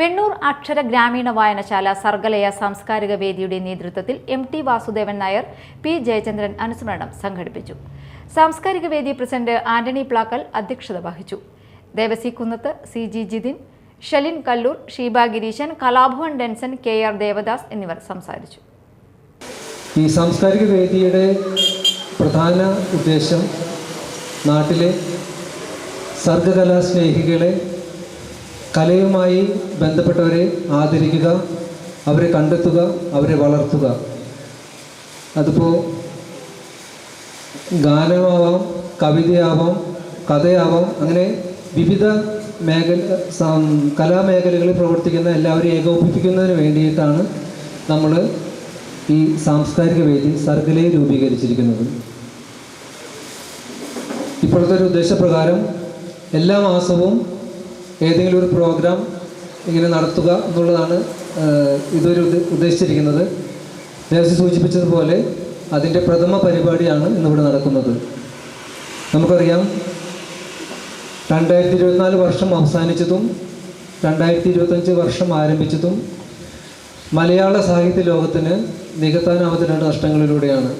വെണ്ണൂർ അക്ഷര ഗ്രാമീണ വായനശാല സർഗലയ സാംസ്കാരിക വേദിയുടെ നേതൃത്വത്തിൽ M T Vasudevan Nair P Jayachandran അനുസ്മരണം സംഘടിപ്പിച്ചു. സാംസ്കാരിക വേദി പ്രസിഡന്റ് ആന്റണി പ്ലാക്കൽ അധ്യക്ഷത വഹിച്ചു. Devasi Kunnath C G Jithin Shalin Kallur Sheeba Gireeshan Kalabhavan Denson K R Devadas എന്നിവർ സംസാരിച്ചു. ഈ സാംസ്കാരിക വേദിയുടെ പ്രധാന ഉദ്ദേശം നാട്ടിലെ സർഗകലാ സ്നേഹികളെ കലയുമായി ബന്ധപ്പെട്ടവരെ ആദരിക്കുക അവരെ കണ്ടെത്തുക അവരെ വളർത്തുക. അതിപ്പോൾ ഗാനമാവാം കവിതയാവാം കഥയാവാം അങ്ങനെ വിവിധ മേഖല കലാമേഖലകളിൽ പ്രവർത്തിക്കുന്ന എല്ലാവരെയും ഏകോപിപ്പിക്കുന്നതിന് വേണ്ടിയിട്ടാണ് നമ്മൾ ഈ സാംസ്കാരിക വേദി സർഗലയെ രൂപീകരിച്ചിരിക്കുന്നത്. ഇപ്പോഴത്തെ ഒരു ഉദ്ദേശപ്രകാരം എല്ലാ മാസവും ഏതെങ്കിലും ഒരു പ്രോഗ്രാം ഇങ്ങനെ നടത്തുക എന്നുള്ളതാണ് ഇതൊരു ഉദ്ദേശിച്ചിരിക്കുന്നത്. നേരത്തെ സൂചിപ്പിച്ചതുപോലെ അതിന്റെ പ്രഥമ പരിപാടിയാണ് ഇന്നിവിടെ നടക്കുന്നത്. നമുക്കറിയാം രണ്ടായിരത്തി ഇരുപത്തിനാല് വർഷം അവസാനിച്ചതും രണ്ടായിരത്തി ഇരുപത്തഞ്ച് വർഷം ആരംഭിച്ചതും മലയാള സാഹിത്യ ലോകത്തിന് നികത്താനാവാത്ത രണ്ട് നഷ്ടങ്ങളിലൂടെയാണ്.